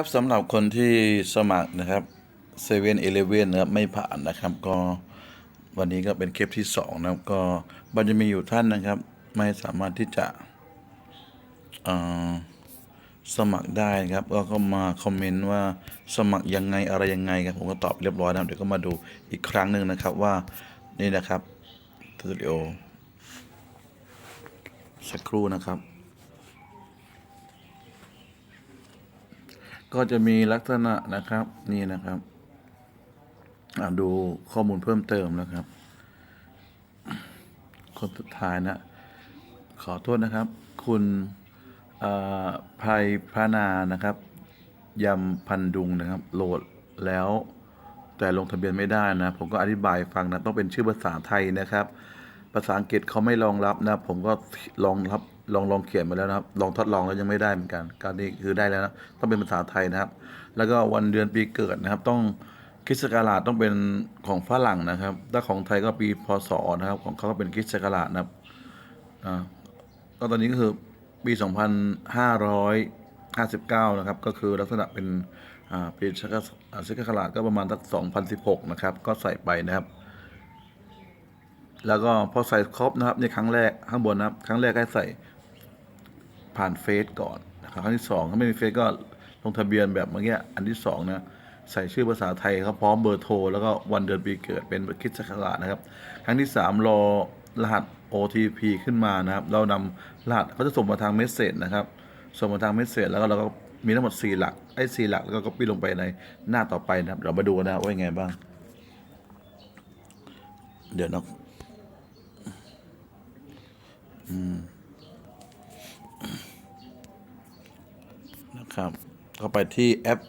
ครับสำหรับคนที่สมัครนะครับเซเว่นเอเลเว่นนะครับไม่ผ่านนะครับก็วันนี้ก็เป็นเคปที่สองนะครับก็มันจะมีอยู่ท่านนะครับ ไม่สามารถที่จะสมัครได้ครับก็ก็มาคอมเมนต์ว่าสมัครยังไงอะไรยังไงครับผมก็ตอบเรียบร้อยนะครับเดี๋ยวก็มาดูอีกครั้งหนึ่งนะครับว่านี่นะครับสตูดิโอสักครู่นะครับ ก็จะมีลักษณะนะครับ นี่นะครับดูข้อมูลเพิ่มเติมนะครับ คนสุดท้ายนะ ขอโทษนะครับ คุณภัยพระนานะครับยำพันดุงนะครับ โหลดแล้วแต่ลงทะเบียนไม่ได้นะ ผมก็อธิบายฟังนะ ต้องเป็นชื่อภาษาไทยนะครับ ภาษาอังกฤษเขาไม่รองรับนะ ผมก็ลองรับ ลองลองเขียนมาแล้วนะครับ ลองทดลองแล้วยังไม่ได้เหมือนกัน การนี้คือได้แล้วนะต้องเป็นภาษาไทยนะครับ แล้วก็วันเดือนปีเกิดนะครับ ต้องคริสต์ศักราชต้องเป็นของฝรั่งนะครับ ถ้าของไทยก็ปีพศนะครับ ของเขาก็เป็นคริสต์ศักราชนะครับอ่าก็ตอนนี้ก็คือปี 2559 นะครับ ก็คือลักษณะเป็นปีชักชักขลาดก็ประมาณสัก2016 นะครับ ก็ใส่ไปนะครับ แล้วก็พอใส่ครบนะครับในครั้งแรกข้างบนนะครับ ครั้งแรกให้ใส่ ผ่านเฟซก่อนนะครับครั้งที่สองถ้าไม่มีเฟซก็ลงทะเบียนแบบเมื่อกี้อันที่สองนะใส่ชื่อภาษาไทยครับพร้อมเบอร์โทร แล้วก็วันเดือนปีเกิดเป็นคิดสักราชนะครับ ครั้งที่สามรอรหัส OTP ขึ้นมานะครับ เรานำรหัสเขาจะส่งมาทางเมสเซจนะครับ ส่งมาทางเมสเซจแล้วก็เราก็มีทั้งหมด 4 หลักไอ้4หลักแล้วก็ปี้ลงไปในหน้าต่อไปนะครับ เรามาดูนะว่ายังไงบ้าง เดี๋ยวนะนะ ครับก็ไปที่แอป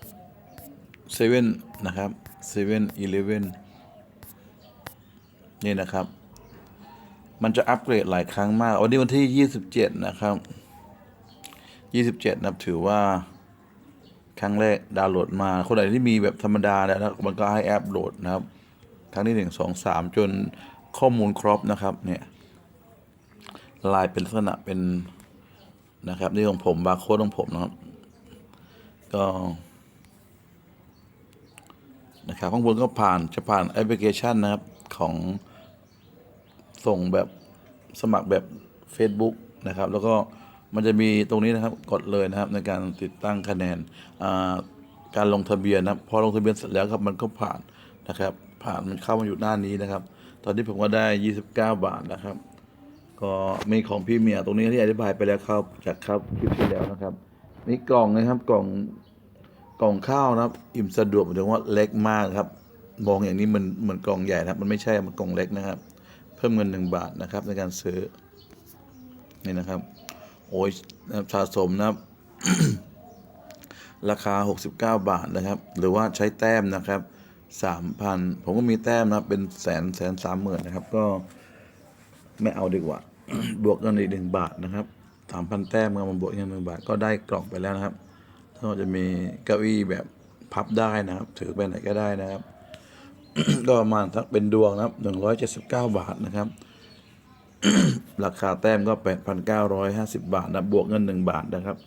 7นะครับ7 11นี่นะครับ มันจะอัปเกรดหลายครั้งมาก วันนี้วันที่ 27 นะครับ 27นะครับถือว่า ครั้งแรกดาวน์โหลดมา คนไหนที่มีแบบธรรมดาแล้วมันก็ให้แอปโหลดนะครับ ครั้งที่หนึ่งสองสามจนข้อมูลครบนะครับ เนี่ยลายเป็นลักษณะเป็นนะครับ นี่ของผมบาร์โค้ดของผมนะครับ ก็นะครับข้างบนก็ผ่านจะผ่านแอปพลิเคชันนะครับของส่งแบบสมัครแบบ Facebook นะครับ แล้วก็มันจะมีตรงนี้นะครับกดเลยนะครับในการติดตั้งคะแนนอ่าการลงทะเบียนนะพอลงทะเบียนเสร็จแล้วครับมันก็ผ่านนะครับ ผ่านมันเข้ามาอยู่หน้านี้นะครับ ตอนนี้ผมก็ได้ 29 บาทนะครับ ก็มีของพี่เมียตรงนี้ที่อธิบายไปแล้วครับจากครับคลิปที่แล้วนะครับ มีกล่องนะครับกล่องกล่องข้าวนะครับ อิ่มสะดวกหมายถึงว่าเล็กมากครับ มองอย่างนี้มันเหมือนกล่องใหญ่นะครับ มันไม่ใช่มันกล่องเล็กนะครับ เพิ่มเงินหนึ่งบาทนะครับ ในการซื้อนี่นะครับ โอ้ยนะสะสมนะครับ ราคา 69 บาทนะครับ หรือว่าใช้แต้มนะครับ3,000ผมก็มีแต้มนะครับเป็นแสนแสนสามหมื่นนะครับ ก็ไม่เอาดีกว่า บวกเงินอีกหนึ่งบาทนะครับ สามพันแต้มก็มาบวกอีกหนึ่งบาทก็ได้กล่องไปแล้วนะครับก็จะมีเก้าอี้แบบพับได้นะครับ ถือไปไหนก็ได้นะครับ ก็ประมาณสักเป็นดวงนะครับหนึ่งร้อยเจ็ดสิบเก้าบาทนะครับ ราคาแต้มก็แปดพันเก้าร้อยห้าสิบบาทนะบวกเงินหนึ่งบาทนะครับ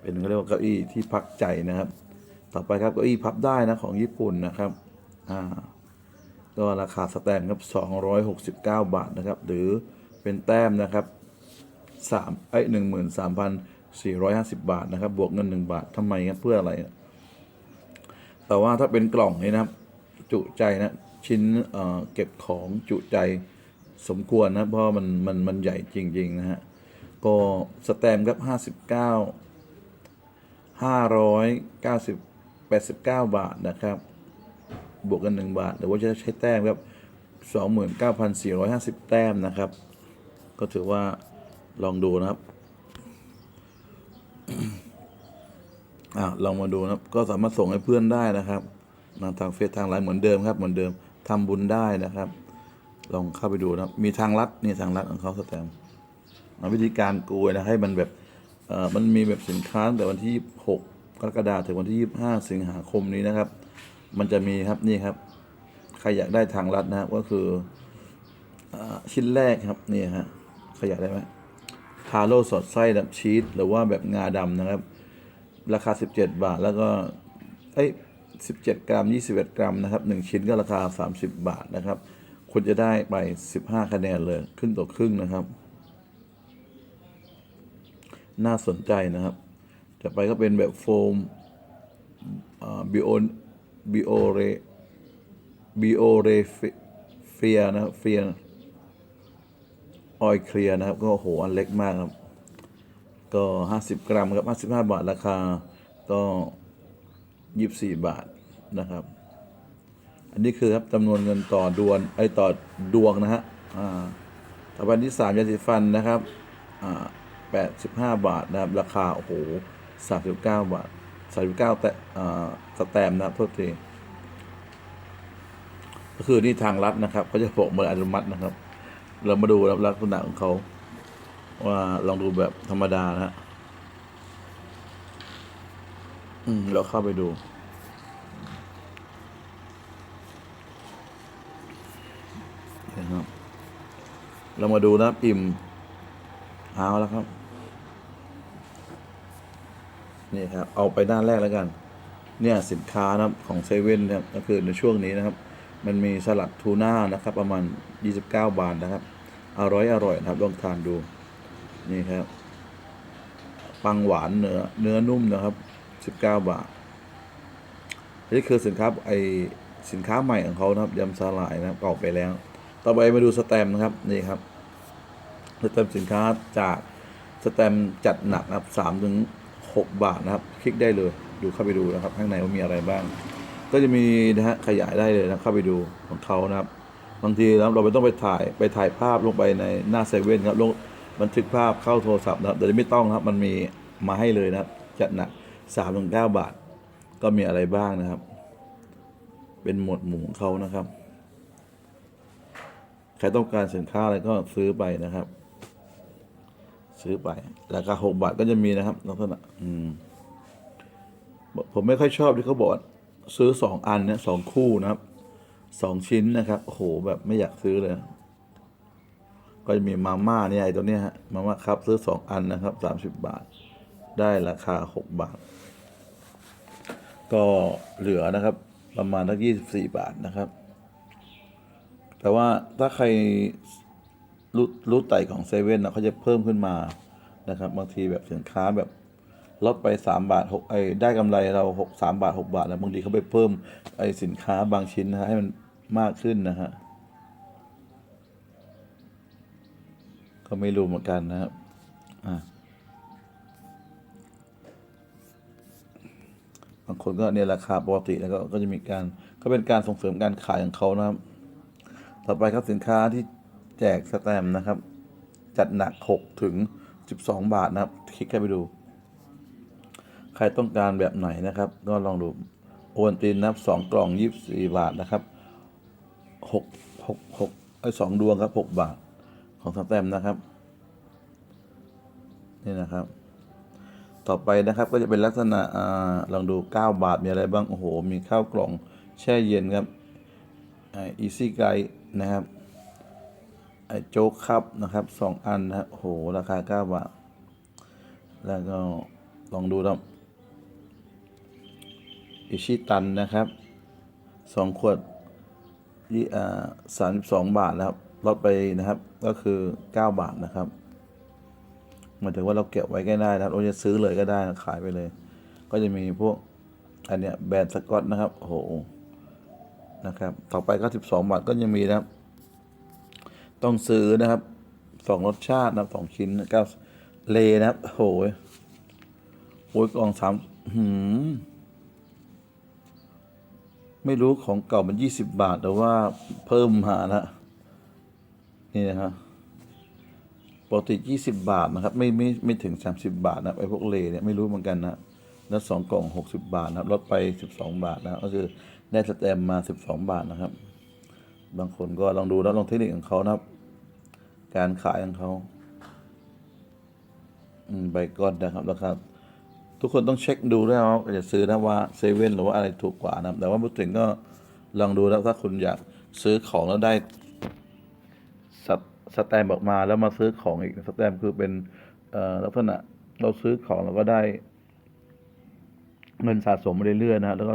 เป็นเขาเรียกว่าเก้าอี้ที่พักใจนะครับ ต่อไปครับเก้าอี้พับได้นะของญี่ปุ่นนะครับ อ่า ก็ราคาสแตนครับ269บาทนะครับ หรือเป็นแต้มนะครับ 3ไอ้13,450บาทนะครับ บวกเงิน1บาททำไมครับเพื่ออะไร แต่ว่าถ้าเป็นกล่องนี่นะครับ จุใจนะชิ้นเอ่อเก็บของจุใจสมควรนะเพราะมันมันมันใหญ่จริง ๆ นะฮะ ก็สแตมครับ59 590 89บาทนะครับ บวกกันหนึ่งบาทหรือว่าจะใช้แต้มครับสองหมื่นเก้าพันสี่ร้อยห้าสิบแต้มนะครับ ก็ถือว่า ลองดูนะครับอ่าลองมาดูนะครับ ก็สามารถส่งให้เพื่อนได้นะครับทางเฟซทางไลน์เหมือนเดิมครับ เหมือนเดิมทำบุญได้นะครับ ลองเข้าไปดูนะครับ มีทางลัดนี่ทางลัดของเขาสแตมป์วิธีการโกยนะให้มันแบบเอ่อมันมีแบบสินค้าตั้งแต่วันที่ 6 กรกฎาคมถึงวันที่ 25 สิงหาคมนี้นะครับ มันจะมีครับนี่ครับใครอยากได้ทางลัดนะครับก็คืออชิ้นแรกครับนี่ฮะใครอยากได้ไหม ทาโร่สอดไส้แบบชีสหรือว่าแบบงาดำนะครับ ราคา 17 บาทแล้วก็เอ้ย17 กรัม 21 กรัมนะครับ 1 ชิ้นก็ราคา 30 บาทนะครับ คุณจะได้ไป 15 คะแนนเลยครึ่งต่อครึ่งนะครับ น่าสนใจนะครับจะไปก็เป็นแบบโฟมบิโอบิโอเรบิโอเรเฟียนะเฟีย ออยเคลียร์นะครับ ก็โหอันเล็กมากครับ ก็ 50 กรัมครับ 55 บาทราคาก็ 24 บาทนะครับ อันนี้คือครับจำนวนเงินต่อดวนไอต่อดวงนะฮะอ่าต่อไปที่3ยาสีฟันนะครับอ่า85 บาทนะครับ ราคาโอ้โห39 บาท 39แต่อ่าสแตมนะครับโทษทีก็คือนี่ทางรัฐนะครับเขาจะบอกเบอร์อนุมัตินะครับ เรามาดูลักษณะของเขา ว่าลองดูแบบธรรมดานะฮะอืม เราเข้าไปดู นะครับ เรามาดูนะอิ่มเอาแล้วครับ นี่ครับ เอาไปด้านแรกแล้วกัน เนี่ยสินค้านะครับของเซเว่นนะครับก็คือในช่วงนี้นะครับ มันมีสลัดทูน่านะครับ ประมาณ 29 บาทนะครับ อร่อยอร่อยนะครับลองทานดูนี่ครับปังหวานเนื้อเนื้อนุ่มนะครับ 19 บาทนี่คือสินค้าไอสินค้าใหม่ของเขานะครับยำสาหร่ายนะครับออกไปแล้ว ต่อไปมาดูสแตมนะครับนี่ครับสแตมสินค้าจากสแตมจัดหนักนะครับสามถึงหกบาทนะครับ คลิกได้เลย ดูเข้าไปดูนะครับ ข้างในว่ามีอะไรบ้าง ก็จะมีนะฮะขยายได้เลยนะเข้าไปดูของเขานะครับบางทีแล้วเราไม่ต้องไปถ่ายไปถ่ายภาพลงไปในหน้าเซเว่นครับลงบันทึกภาพเข้าโทรศัพท์นะครับเดี๋ยวนี้ไม่ต้องครับมันมีมาให้เลยนะครับจัดหนักสามถึงเก้าบาท ก็มีอะไรบ้างนะครับ เป็นหมวดหมู่ของเขานะครับ ใครต้องการสินค้าอะไรก็ซื้อไปนะครับ ซื้อไปราคาหกบาทก็จะมีนะครับลักษณะอืมผมไม่ค่อยชอบที่เขาบอก ซื้อสองอันเนี่ยสองคู่นะครับสองชิ้นนะครับโอ้โหแบบไม่อยากซื้อเลย ก็จะมีมาม่าเนี่ยไอ้ตัวเนี้ยฮะมาม่าครับ ซื้อสองอันนะครับสามสิบบาท ได้ราคาหกบาท ก็เหลือนะครับ ประมาณทักยี่สิบสี่บาทนะครับ แต่ว่าถ้าใครรู้รู้ไต่ของเซเว่นนะเขาจะเพิ่มขึ้นมานะครับ บางทีแบบสินค้าแบบ ลดไปสามบาทหกไอ้ได้กำไรเราหกสามบาทหกบาทแล้วบางทีเขาไปเพิ่มไอ้สินค้าบางชิ้นนะฮะให้มันมากขึ้นนะฮะก็ไม่รู้เหมือนกันนะครับอ่าบางคนก็เนี่ยราคาปกติแล้วก็ก็จะมีการก็เป็นการส่งเสริมการขายของเขานะครับ ต่อไปครับสินค้าที่แจกสแตมนะครับ จัดหนัก 6 ถึง 12 บาทนะครับ คลิกเข้าไปดู ใครต้องการแบบไหนนะครับ ก็ลองดูโอวัลตินนับสองกล่อง24บาทนะครับ6 6 6ไอ้สองดวงครับ6บาทของสแตมนะครับนี่นะครับ ต่อไปนะครับก็จะเป็นลักษณะอ่าลองดู 9 บาทมีอะไรบ้างโอ้โห มีข้าวกล่องแช่เย็นครับอีซี่ไกนะครับไอโจ๊กครับนะครับสองอันนะโอ้โหราคาเก้าบาท แล้วก็ลองดูนะ อิชิตันนะครับสองขวดยี่สามสิบสองบาทนะครับลดไปนะครับก็คือเก้าบาทนะครับหมายถึงว่าเราเก็บไว้ก็ได้นะครับเราจะซื้อเลยก็ได้ขายไปเลย ก็จะมีพวกอันเนี้ยแบรนด์สกอตนะครับโอ้โหนะครับ ต่อไปก็12บสองบาทก็ยังมีนะครับ ต้องซื้อนะครับสองรสชาตินะครับสองชิ้นก็เลนะครับโหโอ้ยกล่องสามหืม ไม่รู้ของเก่ามัน20บบาท แต่ว่าเพิ่มมานะนี่นะครับปกติ20บาทนะครับ ไม่ไม่ไม่ถึง30บาทนะไอ้พวกเลเนี่ยไม่รู้เหมือนกันนะแล้วสองกล่อง60บาทนะครับลดไป12บาทนะก็คือได้สแตมมา12บสองบาทนะครับ บางคนก็ลองดูแล้วลองเทคนิคของเขานะครับ การขายของเขาใบก้อนนะครับราคา ทุกคนต้องเช็คดูด้วยว่าจะซื้อนะว่าเซเว่นหรือว่าอะไรถูกกว่านะแต่ว่าพูดถึงก็ลองดูแล้วถ้าคุณอยากซื้อของแล้วได้สสแตมออกมาแล้วมาซื้อของอีกสแตมคือเป็นลักษณะเราซื้อของเราก็ได้ เงินสะสมเรื่อยๆนะฮะแล้วก็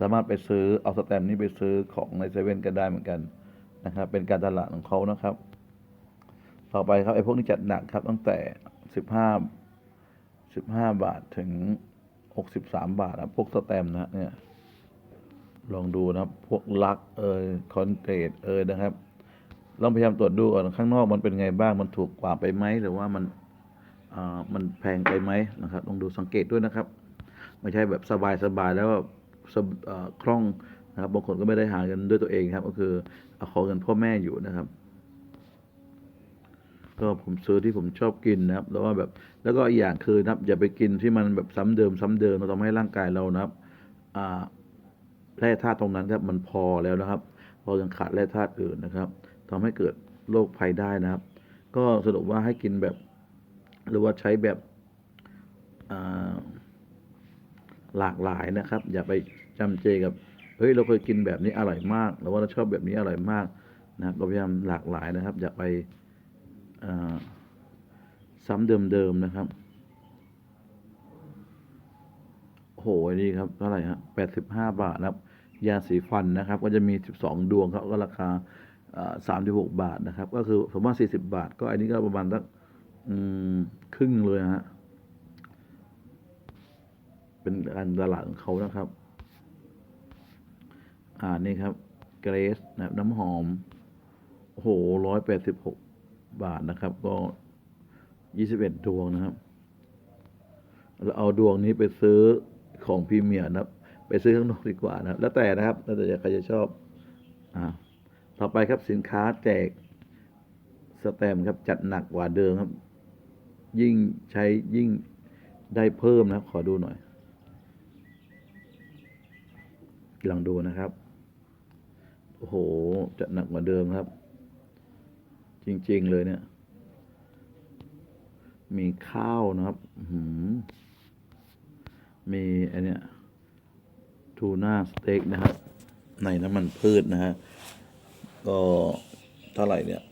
สามารถไปซื้อเอาสแตมนี้ไปซื้อของในเซเว่นก็ได้เหมือนกันนะครับ เป็นการตลาดของเขานะครับ ต่อไปครับไอ้พวกนี้จัดหนักครับตั้งแต่สิบห้า สิบห้าบาทถึงหกสิบสามบาทนะพวกสแตมนะเนี่ย ลองดูนะครับ พวกลักเอยคอนเทตเอยนะครับลองพยายามตรวจดูก่อนข้างนอกมันเป็นไงบ้างมันถูกกว่าไปไหมหรือว่ามันอ่ามันแพงไปไหมนะครับลองดูสังเกตด้วยนะครับไม่ใช่แบบสบายๆแล้วสบเออคล่องนะครับบางคนก็ไม่ได้หาเงินด้วยตัวเองครับ ก็คือเอาขอเงินพ่อแม่อยู่นะครับ ก็ผมซื้อที่ผมชอบกินนะครับ แล้วว่าแบบแล้วก็อีกอย่างคือนะครับ อย่าไปกินที่มันแบบซ้ำเดิมซ้ำเดิมเราทำให้ร่างกายเรานะครับอ่าแร่ธาตุตรงนั้นครับมันพอแล้วนะครับเรายังขาดแร่ธาตุอื่นนะครับทำให้เกิดโรคภัยได้นะครับ ก็สรุปว่าให้กินแบบ หรือว่าใช้แบบอ่าหลากหลายนะครับ อย่าไปจำเจกับเฮ้ยเราเคยกินแบบนี้อร่อยมากหรือว่าเราชอบแบบนี้อร่อยมากนะครับก็พยายามหลากหลายนะครับ อย่าไป ซ้ำเดิมๆนะครับโหนี่ครับเท่าไหร่ฮะแปดสิบห้าบาทครับ ยาสีฟันนะครับ ก็จะมีสิบสองดวงครับก็ราคาสามสิบหกบาทนะครับ ก็คือผมว่าสี่สิบาท ก็อันนี้ก็ประมาณสักครึ่งเลยฮะ เป็นการตลาดของเขานะครับ อ่านี่ครับ เกรสนะครับน้ำหอมโอ้โหร้อยแปดสิบหก บาทนะครับ ก็ยี่สิบเอ็ดดวงนะครับเราเอาดวงนี้ไปซื้อของพรีเมียร์นะครับ ไปซื้อข้างนอกดีกว่านะครับ แล้วแต่นะครับแล้วแต่ใครจะชอบอ่าต่อไปครับสินค้าแจกสแตมครับจัดหนักกว่าเดิมครับ ยิ่งใช้ยิ่งได้เพิ่มนะครับขอดูหน่อยลองดูนะครับ โอ้โห จัดหนักกว่าเดิมครับ จริง ๆ เลยเนี่ย มีข้าวนะครับหือมีอันเนี้ยทูน่าสเต็กนะครับ ในน้ำมันพืชนะฮะ ก็เท่าไหร่เนี่ย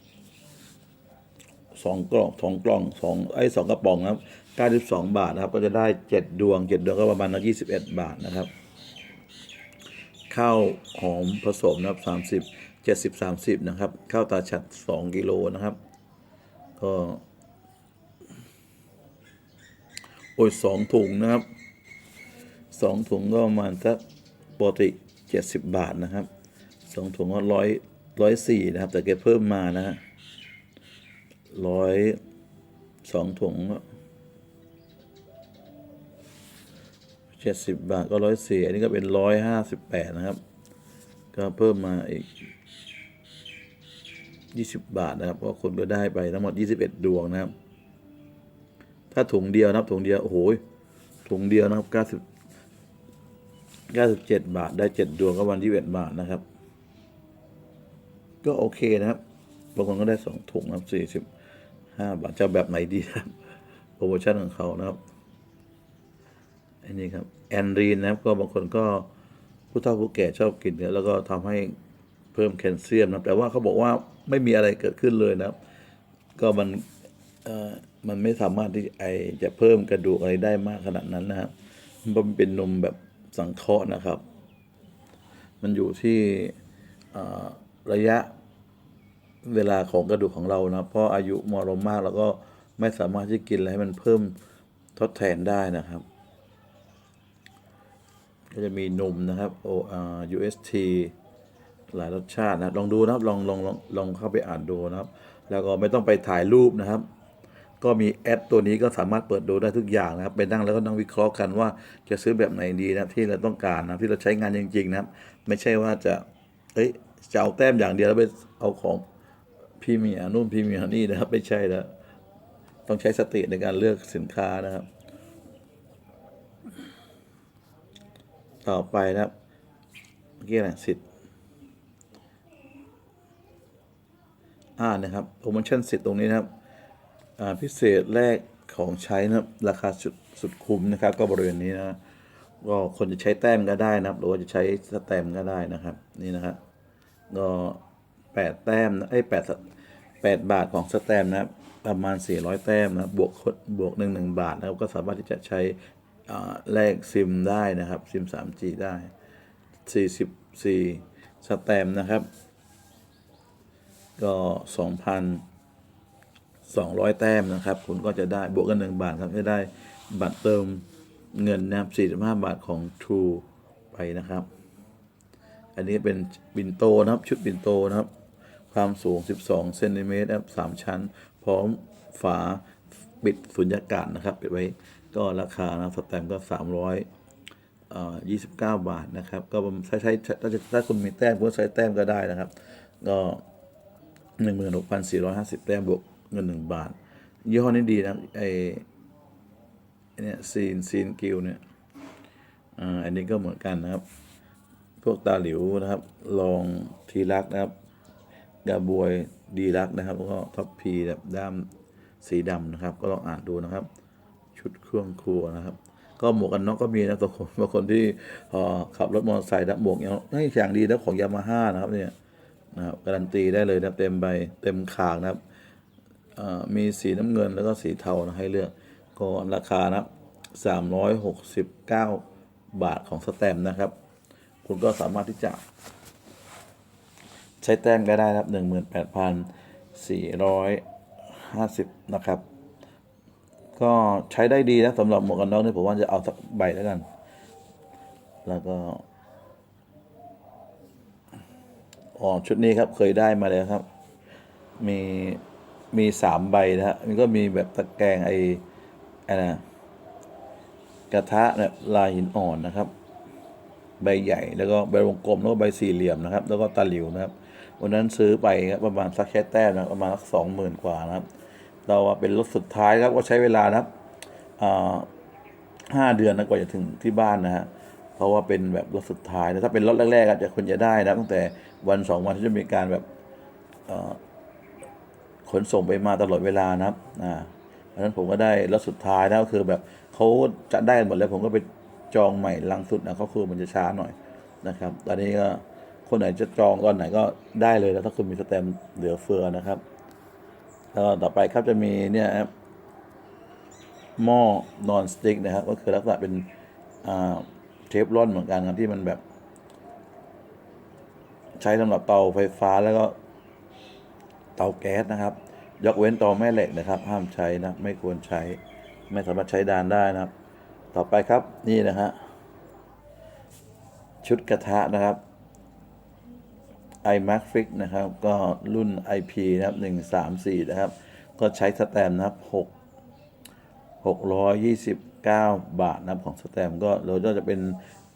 สองกล่องสองกล่องสองไอ้สองกระป๋องนะครับเก้าสิบสองบาทนะครับ ก็จะได้เจ็ดดวงเจ็ดดวงก็ประมาณยี่สิบเอ็ดบาทนะครับ ข้าวหอมผสมนะครับสามสิบ เจ็ดสิบสามสิบนะครับข้าวตาฉัดสองกิโลนะครับ ก็ โอ้ยสองถุงนะครับสองถุงก็ประมาณสักปกติเจ็ดสิบบาทนะครับสองถุงก็ร้อยร้อยสี่นะครับ แต่แกเพิ่มมานะฮะร้อยสองถุงก็เจ็ดสิบบาทก็ร้อยสี่อันนี้ก็เป็นร้อยห้าสิบแปดนะครับ ก็เพิ่มมาอีก ยี่สิบบาทนะครับก็คนก็ได้ไปทั้งหมดยี่สิบเอ็ดดวงนะครับ ถ้าถุงเดียวนะครับถุงเดียวโอ้โหถุงเดียวนะครับเก้าสิบเก้าสิบเจ็ดบาทได้เจ็ดดวงก็วันที่เอ็ดบาทนะครับ ก็โอเคนะครับบางคนก็ได้สองถุงนะครับสี่สิบห้าบาทจะเอาแบบไหนดีครับโปรโมชั่นของเขานะครับอันนี้ครับแอนรีนนะครับก็บางคนก็ผู้เฒ่าผู้แก่ชอบกินเนี่ยแล้วก็ทำให้เพิ่มแคลเซียมนะแต่ว่าเขาบอกว่า ไม่มีอะไรเกิดขึ้นเลยนะครับก็มันเอ่อมันไม่สามารถที่ไอจะเพิ่มกระดูกอะไรได้มากขนาดนั้นนะครับมันเป็นนมแบบสังเคราะห์นะครับ มันอยู่ที่ระยะเวลาของกระดูกของเรานะเพราะอายุมรมากเราก็ไม่สามารถที่กินอะไรให้มันเพิ่มทดแทนได้นะครับ ก็จะมีนมนะครับ O R U S T หลายรสชาตินะลองดูนะครับลองลองลองลองเข้าไปอ่านดูนะครับ แล้วก็ไม่ต้องไปถ่ายรูปนะครับ ก็มีแอปตัวนี้ก็สามารถเปิดดูได้ทุกอย่างนะครับ ไปนั่งแล้วก็นั่งวิเคราะห์กันว่าจะซื้อแบบไหนดีนะที่เราต้องการนะที่เราใช้งานจริง ๆ นะครับ ไม่ใช่ว่าจะเอ้ยจะเอาแต้มอย่างเดียวแล้วไปเอาของพรีเมียนู่นพรีเมียนี่นะครับ ไม่ใช่แล้วต้องใช้สติในการเลือกสินค้านะครับ ต่อไปนะครับเมื่อกี้อะไรสิทธิานะครับ โปรโมชั่นสิทธิ์ตรงนี้นะครับพิเศษแรกของใช้นะครับราคาสุดสุดคุ้มนะครับ ก็บริเวณนี้นะก็คนจะใช้แต้มก็ได้นะครับ หรือว่าจะใช้สแตมก็ได้นะครับ นี่นะครับก็แปดแต้มนะไอ้แปดแปดบาทของสแตมนะครับประมาณสี่ร้อยแต้มนะบวกบวกหนึ่งหนึ่งบาทนะครับก็สามารถที่จะใช้แลกซิมได้นะครับซิม 3G ได้ 44สแตมนะครับ ก็2,200แต้มนะครับ คุณก็จะได้บวกกัน1บาทครับจะได้บัตรเติมเงินนะครับ45บาทของ True ไปนะครับ อันนี้เป็นบินโตนะครับ ชุดบินโตนะครับ ความสูง 12เซนติเมตรครับ3ชั้น พร้อมฝาปิดสุญญากาศนะครับปิดไว้ก็ราคานะสแตมก็300เอ่อ29บาทนะครับ ก็ใช้ใช้ถ้าถ้าคุณมีแต้มคุณก็ใช้แต้มก็ได้นะครับ ก็ 16,450แต้มบวกเงิน1บาท ยี่ห้อนี้ดีนะไอ้เนี่ยซีนซีนกิลเนี่ยอ่าอันนี้ก็เหมือนกันนะครับ พวกตาหลิวนะครับ ลองทีรักนะครับกาบวยดีรักนะครับแล้วก็ท็อปพีแบบด้ามสีดำนะครับ ก็ลองอ่านดูนะครับ ชุดเครื่องครัวนะครับ ก็หมวกกันน็อกก็มีนะตัวคนบางคนที่ขับรถมอเตอร์ไซค์นะหมวกอย่างให้อย่างดีนะของยามาฮ่านะครับเนี่ย นะครับการันตีได้เลยนะเต็มใบเต็มคางนะครับมีสีน้ำเงินแล้วก็สีเทานะให้เลือกก็ราคานะครับสามร้อยหกสิบเก้าบาทของสแตมนะครับ คุณก็สามารถที่จะ ใช้แต้มก็ได้นะครับหนึ่งหมื่นแปดพันสี่ร้อยห้าสิบนะครับ ก็ใช้ได้ดีนะสำหรับหมวกกันน็อกนี่ผมว่าจะเอาสักใบแล้วกัน แล้วก็ อ๋อชุดนี้ครับเคยได้มาแล้วครับ มีมีสามใบนะฮะมันก็มีแบบตะแกรงไอ้อะนะกระทะเนี่ยลายหินอ่อนนะครับ ใบใหญ่แล้วก็ใบวงกลมแล้วก็ใบสี่เหลี่ยมนะครับ แล้วก็ตะหลิวนะครับวันนั้นซื้อไปครับประมาณสักแค่แต้มนะประมาณสักสองหมื่นกว่านะครับ เราเป็นรถสุดท้ายครับก็ใช้เวลานะครับอ่าห้าเดือนนะกว่าจะถึงที่บ้านนะฮะ ราะว่าเป็นแบบรถสุดท้ายนะถ้าเป็นรถแรกๆอาจจะควรจะได้นะตั้งแต่วันสองวันที่จะมีการแบบขนส่งไปมาตลอดเวลานะครับอ่าเพราะนั้นผมก็ได้รถสุดท้ายนะก็คือแบบเขาจะได้กันหมดแล้วผมก็ไปจองใหม่ลังสุดนะเขาคือมันจะช้าหน่อยนะครับ ตอนนี้ก็คนไหนจะจองตอนไหนก็ได้เลยแล้วถ้าคุณมีสแตมเหลือเฟือนะครับแล้วต่อไปครับจะมีเนี่ยครับหม้อนอนสติ๊กนะครับก็คือลักษณะเป็นอ่า เทฟลอนเหมือนกันครับที่มันแบบ ใช้สำหรับเตาไฟฟ้าแล้วก็ เตาแก๊สนะครับ ยกเว้นเตาแม่เหล็กนะครับ ห้ามใช้นะ ไม่ควรใช้ ไม่สามารถใช้ดานได้นะครับ ต่อไปครับนี่นะฮะชุดกระทะนะครับ iMac Fix นะครับ ก็รุ่น IP นะครับหนึ่งสามสี่นะครับ ก็ใช้สแตมป์นะครับหก หกร้อยยี่สิบเก้าบาทนะครับของสแตมก็เราก็จะเป็น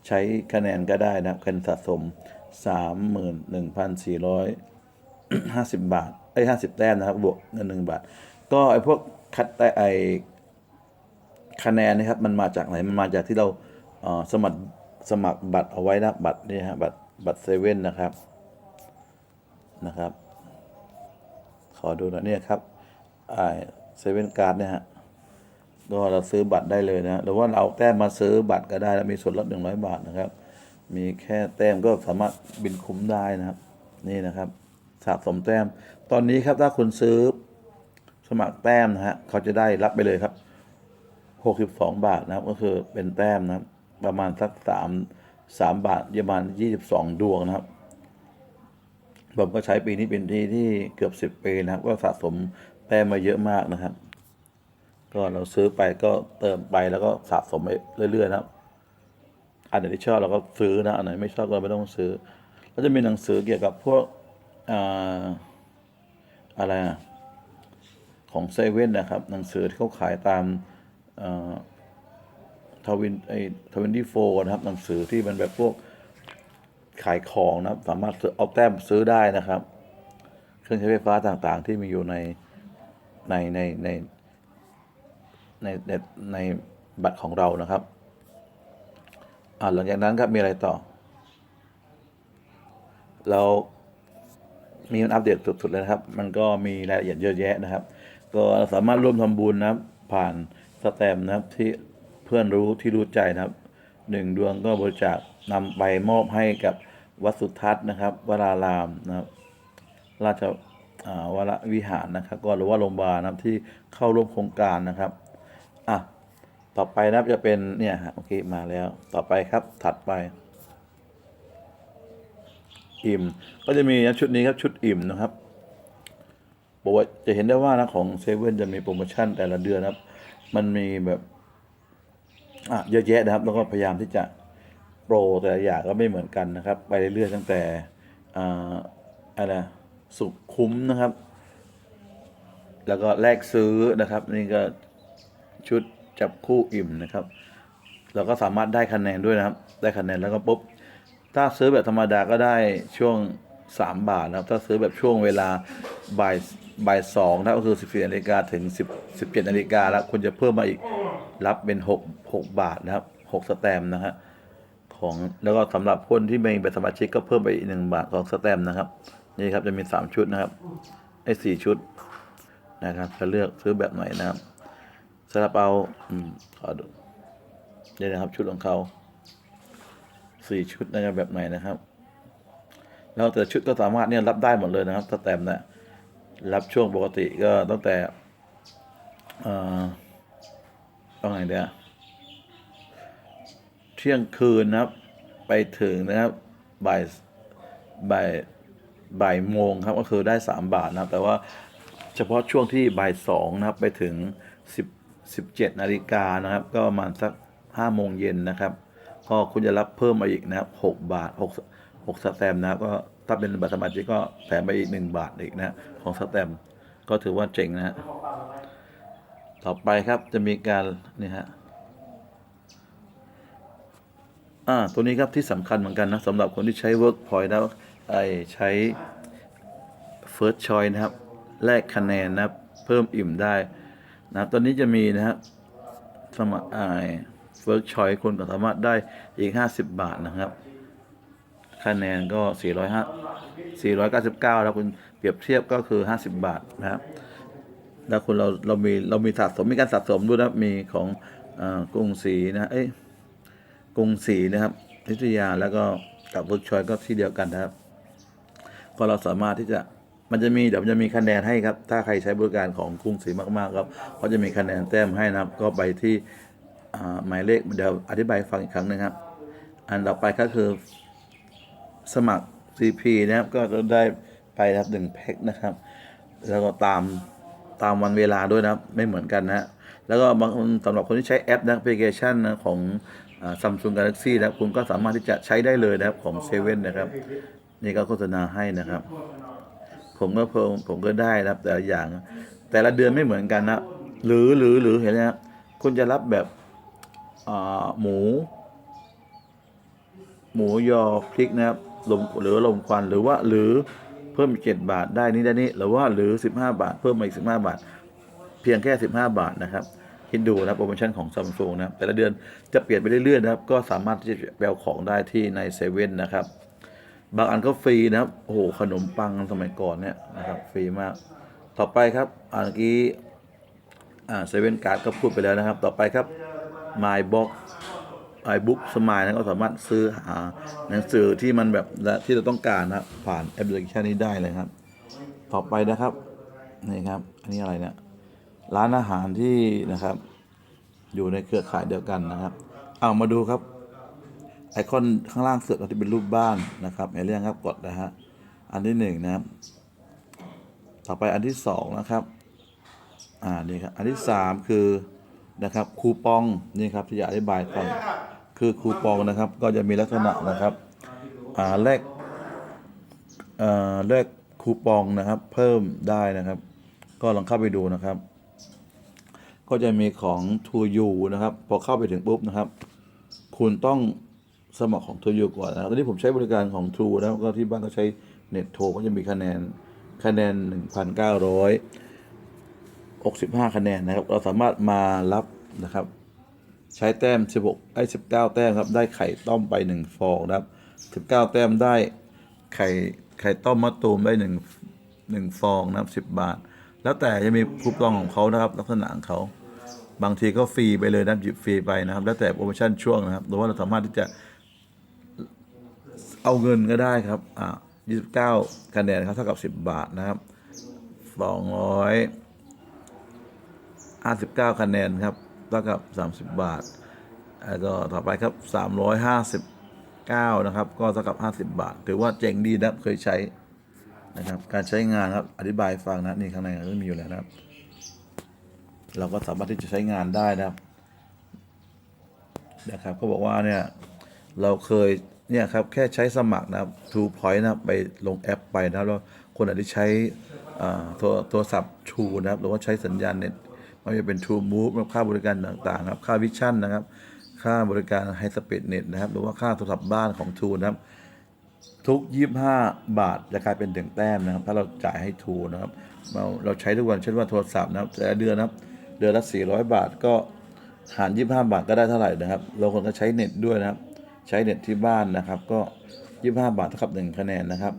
ใช้คะแนนก็ได้นะครับคะแนนสะสมสามหมื่นหนึ่งพันสี่ร้อยห้าสิบบาทไอ้ห้าสิบแต้มนะครับบวกเงินหนึ่งบาท ก็ไอ้พวกคัดไอ้คะแนนนะครับมันมาจากไหนมันมาจากที่เราสมัครสมัครบัตรเอาไว้นะบัตรนี่ฮะบัตรบัตรเซเว่นนะครับนะครับ ขอดูหน่อยเนี่ยครับไอเซเว่นการ์ดเนี่ยฮะ ก็เราซื้อบัตรได้เลยนะหรือว่าเราแต้มมาซื้อบัตรก็ได้แล้วมีส่วนลดหนึ่งร้อยบาทนะครับ มีแค่แต้มก็สามารถบินคุ้มได้นะครับ นี่นะครับสะสมแต้ม ตอนนี้ครับถ้าคุณซื้อสมัครแต้มนะฮะเขาจะได้รับไปเลยครับหกสิบสองบาทนะครับ ก็คือเป็นแต้มนะครับ ประมาณสักสามสามบาทประมาณยี่สิบสองดวงนะครับผมก็ใช้ปีนี้เป็นที่ที่เกือบสิบปีนะครับ ก็สะสมแต้มมาเยอะมากนะครับ ก็เราซื้อไปก็เติมไปแล้วก็สะสมไปเรื่อยๆนะครับอันไหนที่ชอบเราก็ซื้อนะอันไหนไม่ชอบก็ไม่ต้องซื้อแล้วจะมีหนังสือเกี่ยวกับพวกอ่าอะไรอะของเซเว่นนะครับ หนังสือที่เขาขายตามทวินไอทวินที่โฟนะครับ หนังสือที่มันแบบพวกขายของนะครับ สามารถซื้อเอาแต้มซื้อได้นะครับ เครื่องใช้ไฟฟ้าต่างๆ ที่มีอยู่ในในในใน ในในบัตรของเรานะครับอ่าหลังจากนั้นครับมีอะไรต่อ เรามีมันอัปเดตสุดๆเลยนะครับ มันก็มีรายละเอียดเยอะแยะนะครับ ก็สามารถร่วมทำบุญนะครับ ผ่านสแตมนะครับที่เพื่อนรู้ที่รู้ใจนะครับหนึ่งดวงก็บริจาคนำไปมอบให้กับวัดสุทัศน์นะครับวรารามนะครับราชอาวรวิหารนะครับ ก็หรือว่าโรงพยาบาลนะครับที่เข้าร่วมโครงการนะครับ อะต่อไปนะครับจะเป็นเนี่ยฮะโอเคมาแล้วต่อไปครับถัดไป อิ่ม ก็จะมีนะชุดนี้ครับชุดอิ่มนะครับบอกว่าจะเห็นได้ว่านะของเซเว่นจะมีโปรโมชั่นแต่ละเดือนนะครับ มันมีแบบอะเยอะแยะนะครับ แล้วก็พยายามที่จะโปรแต่ละอย่างก็ไม่เหมือนกันนะครับ ไปเรื่อยๆตั้งแต่อ่าอะไรสุขคุ้มนะครับ แล้วก็แลกซื้อนะครับ นี่ก็ ชุดจับคู่อิ่มนะครับ เราก็สามารถได้คะแนนด้วยนะครับ ได้คะแนนแล้วก็ปุ๊บ ถ้าซื้อแบบธรรมดาก็ได้ช่วง 3 บาทนะครับ ถ้าซื้อแบบช่วงเวลาบ่ายบ่ายสองนะก็คือ14นาฬิกาถึง 10 17นาฬิกาแล้วคุณจะเพิ่มมาอีกรับเป็น 6 6 บาทนะครับ 6 สแตมนะฮะของแล้วก็สำหรับคนที่ไม่เป็นสมาชิกก็เพิ่มไปอีก1บาทของสแตมนะครับ นี่ครับจะมี 3 ชุดนะครับไอ้สี่ชุดนะครับจะเลือกซื้อแบบไหนนะครับ ซาลาเปาอืมขอดูนี่นะครับชุดของเขาสี่ชุดนะครับแบบไหนนะครับ แล้วแต่ชุดก็สามารถเนี่ยรับได้หมดเลยนะครับสแตมนะรับช่วงปกติก็ตั้งแต่เอ่อต้องไงเดียเที่ยงคืนนะครับ ไปถึงนะครับบ่ายบ่ายบ่ายโมงครับก็คือได้สามบาทนะครับ แต่ว่าเฉพาะช่วงที่บ่ายสองนะครับไปถึงสิ บสิบเจ็ดนาฬิกานะครับ ก็ประมาณสักห้าโมงเย็นนะครับ ก็คุณจะรับเพิ่มมาอีกนะครับหกบาทหกหกสแตมนะครับก็ถ้าเป็นบัตรสมาชิกก็แถมไปอีกหนึ่งบาทอีกนะของสแตมก็ถือว่าเจ๋งนะฮะต่อไปครับจะมีการนี่ฮะอ่าตัวนี้ครับที่สำคัญเหมือนกันนะสำหรับคนที่ใช้ Work Point แล้วไอใช้ First Choice นะครับ แลกคะแนนนะเพิ่มอิ่มได้ นะครับตอนนี้จะมีนะครับสมัครไอเฟิร์กชอยคนก็สามารถได้อีก 50 บาทนะครับ คะแนนก็ 405 499 แล้วคุณเปรียบเทียบก็คือ 50 บาทนะครับ แล้วคุณเราเรามีเรามีสะสมมีการสะสมด้วยนะมีของอกรุงศรีนะเอ้ยกรุงศรีนะครับอยุธยาแล้วก็กับเวิร์กชอยก็ที่เดียวกันนะครับ ก็เราสามารถที่จะ มันจะมีเดี๋ยวมันจะมีคะแนนให้ครับ ถ้าใครใช้บริการของกรุงศรีมากๆครับเขาจะมีคะแนนแต้มให้นะครับ ก็ไปที่หมายเลขเดี๋ยวอธิบายฟังอีกครั้งหนึงครับ อันต่อไปก็คือสมัคร CP นะครับก็จะได้ไปครับหนึ่งแพ็คนะครับ แล้วก็ตามตามวันเวลาด้วยนะครับ ไม่เหมือนกันนะ แล้วก็บางสำหรับคนที่ใช้แอปนะแอปพลิเคชันนะของซัมซุงกาแล็กซี่นะครับคุณก็สามารถที่จะใช้ได้เลยนะครับของเซเว่นนะครับ นี่ก็โฆษณาให้นะครับ ผมก็เพิ่มผมก็ได้นะครับ แต่ละอย่าง แต่ละเดือนไม่เหมือนกันนะหรือหรือหรือเห็นไหมครับคุณจะรับแบบอ่าหมู หมูยอพริกนะครับลมหรือลมควันหรือว่าหรือเพิ่มอีกเจ็ดบาทได้นี่ได้นี่หรือว่าหรือสิบห้าบาท เพิ่มมาอีกสิบห้าบาท เพียงแค่สิบห้าบาทนะครับคิดดูนะโปรโมชั่นของซัมซุงนะแต่ละเดือนจะเปลี่ยนไปเรื่อยๆนะครับ ก็สามารถที่จะแปลของได้ที่ในเซเว่นนะครับ บางอันก็ฟรีนะครับ โอ้โห ขนมปังสมัยก่อนเนี่ยนะครับ ฟรีมาก ต่อไปครับอ่าเมื่อกี้อ่าเซเว่นการ์ดก็พูดไปแล้วนะครับ ต่อไปครับ My Box ไอบุ๊กสมายนะก็สามารถซื้อหาหนังสือที่มันแบบและที่เราต้องการนะครับผ่านแอปพลิเคชันนี้ได้เลยครับ ต่อไปนะครับนี่ครับ อันนี้อะไรเนี่ยร้านอาหารที่นะครับ อยู่ในเครือข่ายเดียวกันนะครับ เอามาดูครับ ไอคอนข้างล่างสุดที่เป็นรูปบ้านนะครับในเรื่องครับกดนะฮะอันที่หนึ่งนะครับ ต่อไปอันที่สองนะครับ อ่านี่ครับอันที่สามคือนะครับคูปองนี่ครับที่จะอธิบายก่อนคือคูปองนะครับ ก็จะมีลักษณะนะครับ อ่าแลกอ่าแลกคูปองนะครับ เพิ่มได้นะครับ ก็ลองเข้าไปดูนะครับ ก็จะมีของ To You นะครับ พอเข้าไปถึงปุ๊บนะครับ คุณต้อง สมัครของ To You ก่อนนะครับตอนนี้ผมใช้บริการของ True แล้วก็ที่บ้านก็ใช้เน็ตโทรก็จะมีคะแนนคะแนน 1,965 คะแนนนะครับ เราสามารถมารับนะครับ ใช้แต้ม 16ไอ้19 แต้มครับ ได้ไข่ต้มไป 1 ฟองนะครับ 19 แต้มได้ไข่ไข่ต้มมะตูมได้1 1ฟองนะครับ10 บาท แล้วแต่จะมีคูปองของเขานะครับ ลักษณะของเขาบางทีก็ฟรีไปเลยนะหยิบฟรีไปนะครับ แล้วแต่โปรโมชั่นช่วงนะครับหรือว่าเราสามารถที่จะ เอาเงินก็ได้ครับอ่า29คะแนนครับเท่ากับ10บาทนะครับ259คะแนนครับเท่ากับ30บาทแล้วก็ต่อไปครับ359นะครับ ก็เท่ากับ50บาท ถือว่าเจ๋งดีนะเคยใช้นะครับ การใช้งานครับอธิบายฟังนะนี่ข้างในก็มีอยู่แล้วนะครับ เราก็สามารถที่จะใช้งานได้นะครับนะครับเขาบอกว่าเนี่ยเราเคย เนี่ยครับแค่ใช้สมัครนะครับ True Point นะครับไปลงแอปไปนะครับแล้วคนอาจจะใช้โทรโทรศัพท์ True นะครับหรือว่าใช้สัญญาณเน็ตไม่ว่าจะเป็น True Move ค่าบริการต่างๆครับค่าวิชั่นนะครับ ค่าบริการ High Speed Net นะครับ หรือว่าค่าโทรศัพท์บ้านของ True นะครับทุก 25 บาทจะกลายเป็นถึงแต้มนะครับ ถ้าเราจ่ายให้ทูนะครับ เราเราใช้ทุกวันเช่นว่าโทรศัพท์นะครับแต่เดือนนะครับ เดือนละ 400 บาทก็หาร 25 บาทก็ได้เท่าไหร่นะครับเราคนก็ใช้เน็ตด้วยนะครับ ใช้เน็ตที่บ้านนะครับ ก็ 25 บาทเท่ากับ 1 คะแนนนะครับ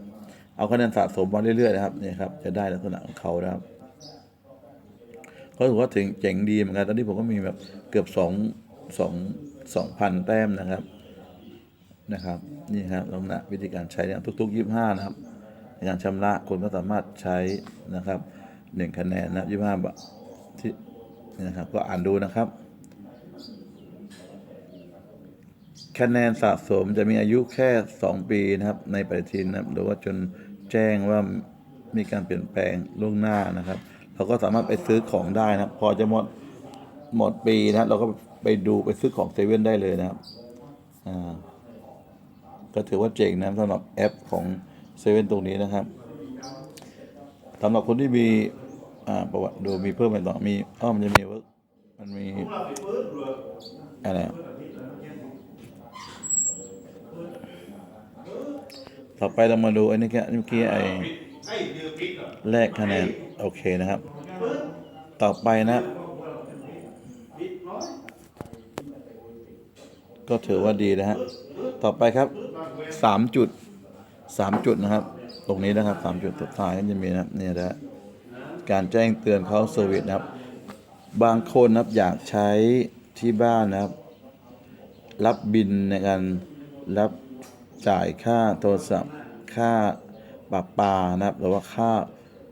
เอาคะแนนสะสมมาเรื่อยๆนะครับนี่ครับจะได้ลักษณะของเขานะครับก็ถือว่าถึงเจ๋งดีเหมือนกันตอนนี้ผมก็มีแบบเกือบสองสองสองพันแต้มนะครับนะครับนี่ครับลักษณะวิธีการใช้เนี่ยทุก ๆ 25 นะครับในการชำระคนก็สามารถใช้นะครับหนึ่งคะแนนนะ25บาทที่นี่นะครับก็อ่านดูนะครับ คะแนนสะสมจะมีอายุแค่ 2 ปีนะครับในปฏิทินนะครับหรือว่าจนแจ้งว่ามีการเปลี่ยนแปลงล่วงหน้านะครับ เราก็สามารถไปซื้อของได้นะครับ พอจะหมดหมดปีนะเราก็ไปดูไปซื้อของเซเว่นได้เลยนะครับอ่าก็ถือว่าเจ๋งนะสำหรับแอปของเซเว่นตรงนี้นะครับสำหรับคนที่มีอ่าประวัติดูมีเพิ่มไปต่อมีอ้อมันจะมีวิร์กมันมีอะไรอะ ต่อไปเรามาดูไอ้นี่แค่เมื่อกี้ไอ้แลกคะแนนโอเคนะครับ ต่อไปนะ ก็ถือว่าดีนะฮะต่อไปครับสามจุดสามจุดนะครับ ตรงนี้นะครับสามจุดสุดท้ายก็จะมีนะเนี่ยนะฮะการแจ้งเตือนเขาเซอร์วิสนะครับ บางคนนะครับอยากใช้ที่บ้านนะครับ รับบินในการรับ จ่ายค่าโทรศัพท์ ค่าปรับปานะครับหรือว่าค่า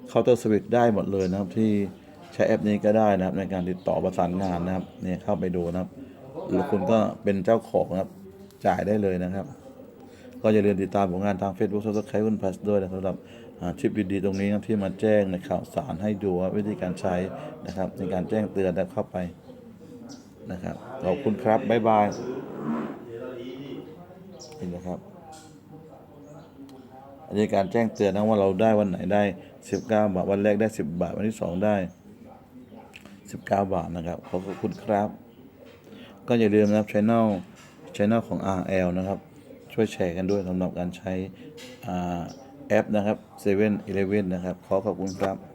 เคาน์เตอร์สวิตได้หมดเลยนะครับที่ใช้แอปนี้ก็ได้นะครับ ในการติดต่อประสานงานนะครับเนี่ยเข้าไปดูนะครับหรือคุณก็เป็นเจ้าของนะครับจ่ายได้เลยนะครับ ก็อย่าลืมติดตามผลงานทาง Facebook ซับสไครต์คุณพัสด้วยนะสำหรับอ่าทริปดีๆตรงนี้นะที่มาแจ้งในข่าวสารให้ดูว่าวิธีการใช้นะครับ ในการแจ้งเตือนและเข้าไปนะครับขอบคุณครับบ๊ายบายนี่นะครับ ในการแจ้งเตือนนะว่าเราได้วันไหนได้ 19 บาทวันแรกได้ 10 บาท วันที่ 2 ได้ 19 บาทนะครับขอบคุณครับ ก็อย่าลืมนะครับช่องช่องของ RL นะครับ ช่วยแชร์กันด้วยสำหรับการใช้อแอปนะครับ7 e เ e ่ e นะครับ ขอขอบคุณครับ